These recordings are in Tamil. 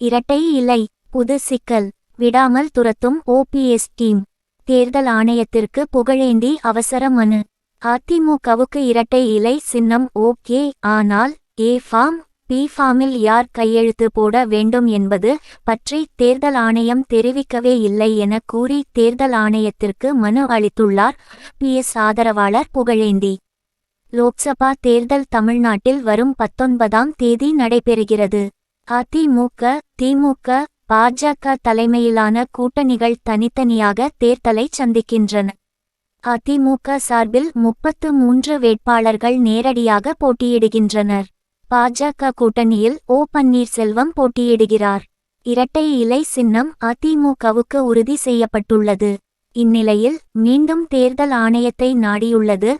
இரட்டை இலை புது சிக்கல் விடாமல் துரத்தும் ஓபிஎஸ் டீம். தேர்தல் ஆணையத்திற்கு புகழேந்தி அவசர மனு. அதிமுகவுக்கு இரட்டை இலை சின்னம் ஓகே ஆனால் ஏ ஃபார்ம் பி ஃபார்மில் யார் கையெழுத்து போட வேண்டும் என்பது பற்றி தேர்தல் ஆணையம் தெரிவிக்கவே இல்லை என கூறி தேர்தல் ஆணையத்திற்கு மனு அளித்துள்ளார். பி. எஸ். ஆதரவாளர் புகழேந்தி. லோக்சபா தேர்தல் தமிழ்நாட்டில் வரும் பத்தொன்பதாம் தேதி நடைபெறுகிறது. அதிமுக திமுக பாஜக தலைமையிலான கூட்டணிகள் தனித்தனியாக தேர்தலை சந்திக்கின்றன. அதிமுக சார்பில் முப்பத்து மூன்று வேட்பாளர்கள் நேரடியாக போட்டியிடுகின்றனர். பாஜக கூட்டணியில் ஓ பன்னீர்செல்வம் போட்டியிடுகிறார். இரட்டை இலை சின்னம் அதிமுகவுக்கு உறுதி செய்யப்பட்டுள்ளது. இந்நிலையில் மீண்டும் தேர்தல் ஆணையத்தை நாடியுள்ளது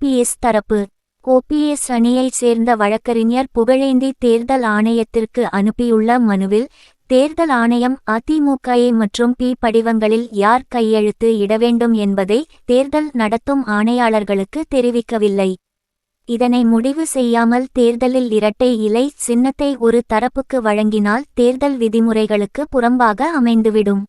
பிஎஸ் தரப்பு. ஓபிஎஸ் அணியைச் சேர்ந்த வழக்கறிஞர் புகழேந்தி தேர்தல் ஆணையத்திற்கு அனுப்பியுள்ள மனுவில் தேர்தல் ஆணையம் அதிமுக மற்றும் பி படிவங்களில் யார் கையெழுத்து இட வேண்டும் என்பதை தேர்தல் நடத்தும் ஆணையாளர்களுக்கு தெரிவிக்கவில்லை. இதனை முடிவு செய்யாமல் தேர்தலில் இரட்டை இலை சின்னத்தை ஒரு தரப்புக்கு வழங்கினால் தேர்தல் விதிமுறைகளுக்கு புறம்பாக அமைந்துவிடும்.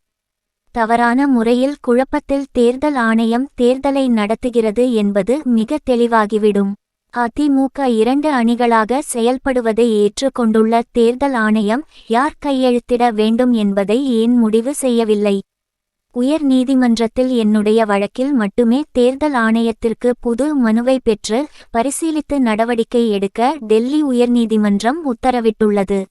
தவறான முறையில் குழப்பத்தில் தேர்தல் ஆணையம் தேர்தலை நடத்துகிறது என்பது மிக தெளிவாகிவிடும். அதிமுக இரண்டு அணிகளாக செயல்படுவதை ஏற்றுக்கொண்டுள்ள தேர்தல் ஆணையம் யார் கையெழுத்திட வேண்டும் என்பதை ஏன் முடிவு செய்யவில்லை? உயர் நீதிமன்றத்தில் என்னுடைய வழக்கில் மட்டுமே தேர்தல் ஆணையத்திற்கு புது மனுவை பெற்று பரிசீலித்து நடவடிக்கை எடுக்க டெல்லி உயர்நீதிமன்றம் உத்தரவிட்டுள்ளது.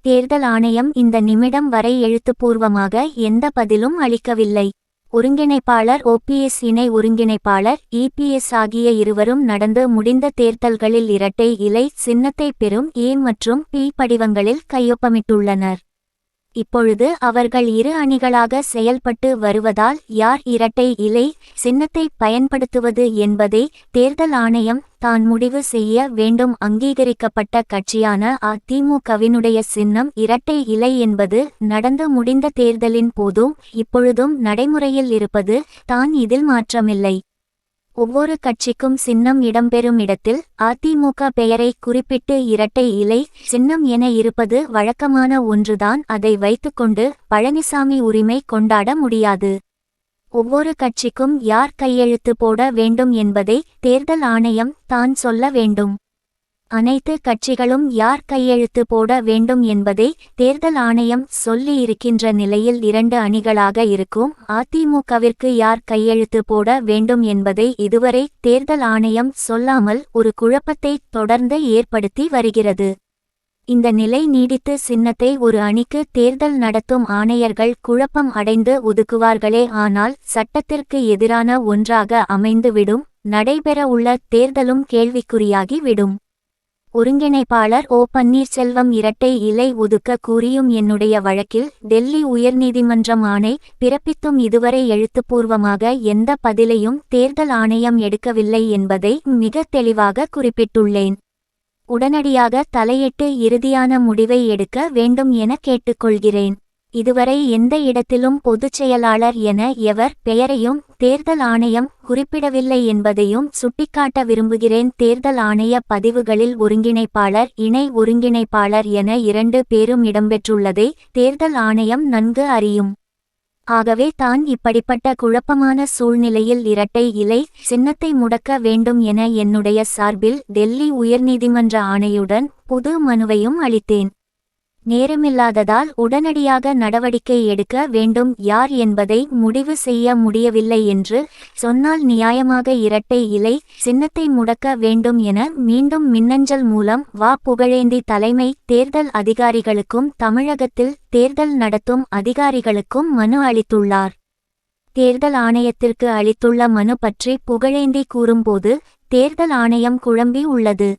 தேர்தல் ஆணையம் இந்த நிமிடம் வரை எழுத்துப்பூர்வமாக எந்த பதிலும் அளிக்கவில்லை. ஒருங்கிணைப்பாளர் ஓபிஎஸ் இணை ஒருங்கிணைப்பாளர் இபிஎஸ் ஆகிய இருவரும் நடந்து முடிந்த தேர்தல்களில் இரட்டை இலை சின்னத்தை பெறும் ஏ மற்றும் பி படிவங்களில் கையொப்பமிட்டுள்ளனர். இப்பொழுது அவர்கள் இரு அணிகளாக செயல்பட்டு வருவதால் யார் இரட்டை இலை சின்னத்தை பயன்படுத்துவது என்பதை தேர்தல் ஆணையம் தான் முடிவு செய்ய வேண்டும். அங்கீகரிக்கப்பட்ட கட்சியான அதிமுகவினுடைய சின்னம் இரட்டை இலை என்பது நடந்து முடிந்த தேர்தலின் போதும் இப்பொழுதும் நடைமுறையில் இருப்பது தான் இதில் மாற்றமில்லை. ஒவ்வொரு கட்சிக்கும் சின்னம் இடம்பெறும் இடத்தில் அதிமுக பெயரை குறிப்பிட்டு இரட்டை இலை சின்னம் என இருப்பது வழக்கமான ஒன்றுதான். அதை வைத்துக்கொண்டு பழனிசாமி உரிமை கொண்டாட முடியாது. ஒவ்வொரு கட்சிக்கும் யார் கையெழுத்து போட வேண்டும் என்பதை தேர்தல் ஆணையம் தான் சொல்ல வேண்டும். அனைத்து கட்சிகளும் யார் கையெழுத்து போட வேண்டும் என்பதை தேர்தல் ஆணையம் சொல்லி இருக்கின்ற நிலையில் இரண்டு அணிகளாக இருக்கும் அதிமுகவிற்கு யார் கையெழுத்து போட வேண்டும் என்பதை இதுவரை தேர்தல் ஆணையம் சொல்லாமல் ஒரு குழப்பத்தை தொடர்ந்து ஏற்படுத்தி வருகிறது. இந்த நிலை நீடித்து சின்னத்தை ஒரு அணிக்கு தேர்தல் நடத்தும் ஆணையர்கள் குழப்பம் அடைந்து ஒதுக்குவார்களே ஆனால் சட்டத்திற்கு எதிரான ஒன்றாக அமைந்துவிடும் நடைபெற உள்ள தேர்தலும் கேள்விக்குறியாகி விடும் ஒருங்கிணைப்பாளர் ஓ பன்னீர்செல்வம் இரட்டை இலை ஒதுக்க கூறியும் என்னுடைய வழக்கில் டெல்லி உயர்நீதிமன்றம் ஆணை பிறப்பித்தும் இதுவரை எழுத்துப்பூர்வமாக எந்த பதிலையும் தேர்தல் ஆணையம் எடுக்கவில்லை என்பதை மிக தெளிவாக குறிப்பிட்டுள்ளேன். உடனடியாக தலையிட்டு இறுதியான முடிவை எடுக்க வேண்டும் என கேட்டுக்கொள்கிறேன். இதுவரை எந்த இடத்திலும் பொதுச் செயலாளர் என எவர் பெயரையும் தேர்தல் ஆணையம் குறிப்பிடவில்லை என்பதையும் சுட்டிக்காட்ட விரும்புகிறேன். தேர்தல் ஆணைய பதிவுகளில் ஒருங்கிணைப்பாளர் இணை ஒருங்கிணைப்பாளர் என இரண்டு பேரும் இடம்பெற்றுள்ளதை தேர்தல் ஆணையம் நன்கு அறியும். ஆகவே தான் இப்படிப்பட்ட குழப்பமான சூழ்நிலையில் இரட்டை இலை சின்னத்தை முடக்க வேண்டும் என என்னுடைய சார்பில் டெல்லி உயர்நீதிமன்ற ஆணையுடன் புது மனுவையும் அளித்தேன். நேரமில்லாததால் உடனடியாக நடவடிக்கை எடுக்க வேண்டும். யார் என்பதை முடிவு செய்ய முடியவில்லை என்று சொன்னால் நியாயமாக இரட்டை இலை சின்னத்தை முடக்க வேண்டும் என மீண்டும் மின்னஞ்சல் மூலம் வா புகழேந்தி தலைமை தேர்தல் அதிகாரிகளுக்கும் தமிழகத்தில் தேர்தல் நடத்தும் அதிகாரிகளுக்கும் மனு அளித்துள்ளார். தேர்தல் ஆணையத்திற்கு அளித்துள்ள மனு பற்றி புகழேந்தி கூறும்போது தேர்தல் ஆணையம் குழம்பி உள்ளது.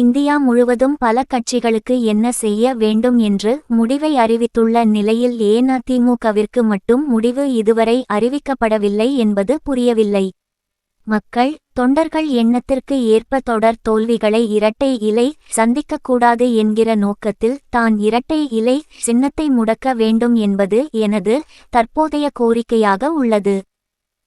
இந்தியா முழுவதும் பல கட்சிகளுக்கு என்ன செய்ய வேண்டும் என்று முடிவை அறிவித்துள்ள நிலையில் ஏன் அதிமுகவிற்கு மட்டும் முடிவு இதுவரை அறிவிக்கப்படவில்லை என்பது புரியவில்லை. மக்கள் தொண்டர்கள் எண்ணத்திற்கு ஏற்ப தொடர் தோல்விகளை இரட்டை இலை சந்திக்கக்கூடாது என்கிற நோக்கத்தில் தான் இரட்டை இலை சின்னத்தை முடக்க வேண்டும் என்பது எனது தற்போதைய கோரிக்கையாக உள்ளது.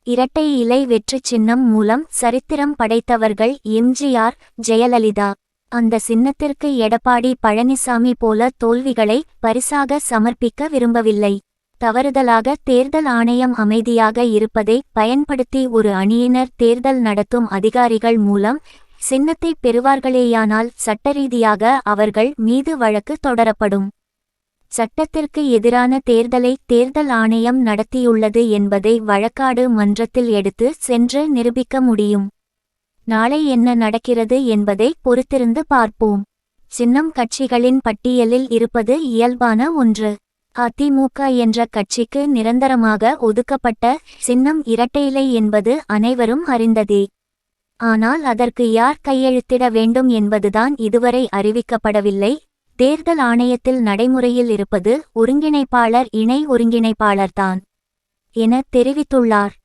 இரட்டை இலை வெற்றி சின்னம் மூலம் சரித்திரம் படைத்தவர்கள் எம்ஜிஆர் ஜெயலலிதா. அந்த சின்னத்திற்கு எடப்பாடி பழனிசாமி போல தோல்விகளை பரிசாக சமர்ப்பிக்க விரும்பவில்லை. தவறுதலாக தேர்தல் ஆணையம் அமைதியாக இருப்பதை பயன்படுத்தி ஒரு அணியினர் தேர்தல் நடத்தும் அதிகாரிகள் மூலம் சின்னத்தை பெறுவார்களேயானால் சட்டரீதியாக அவர்கள் மீது வழக்கு தொடரப்படும். சட்டத்திற்கு எதிரான தேர்தலை தேர்தல் ஆணையம் நடத்தியுள்ளது என்பதை வழக்காடு மன்றத்தில் எடுத்து சென்று நிரூபிக்க முடியும். நாளை என்ன நடக்கிறது என்பதை பொறுத்திருந்து பார்ப்போம். சின்னம் கட்சிகளின் பட்டியலில் இருப்பது இயல்பான ஒன்று. அதிமுக என்ற கட்சிக்கு நிரந்தரமாக ஒதுக்கப்பட்ட சின்னம் இரட்டையிலை என்பது அனைவரும் அறிந்ததே. ஆனால் அதற்கு யார் கையெழுத்திட வேண்டும் என்பதுதான் இதுவரை அறிவிக்கப்படவில்லை. தேர்தல் ஆணையத்தில் நடைமுறையில் இருப்பது ஒருங்கிணைப்பாளர் இணை ஒருங்கிணைப்பாளர்தான். என தெரிவித்துள்ளார்.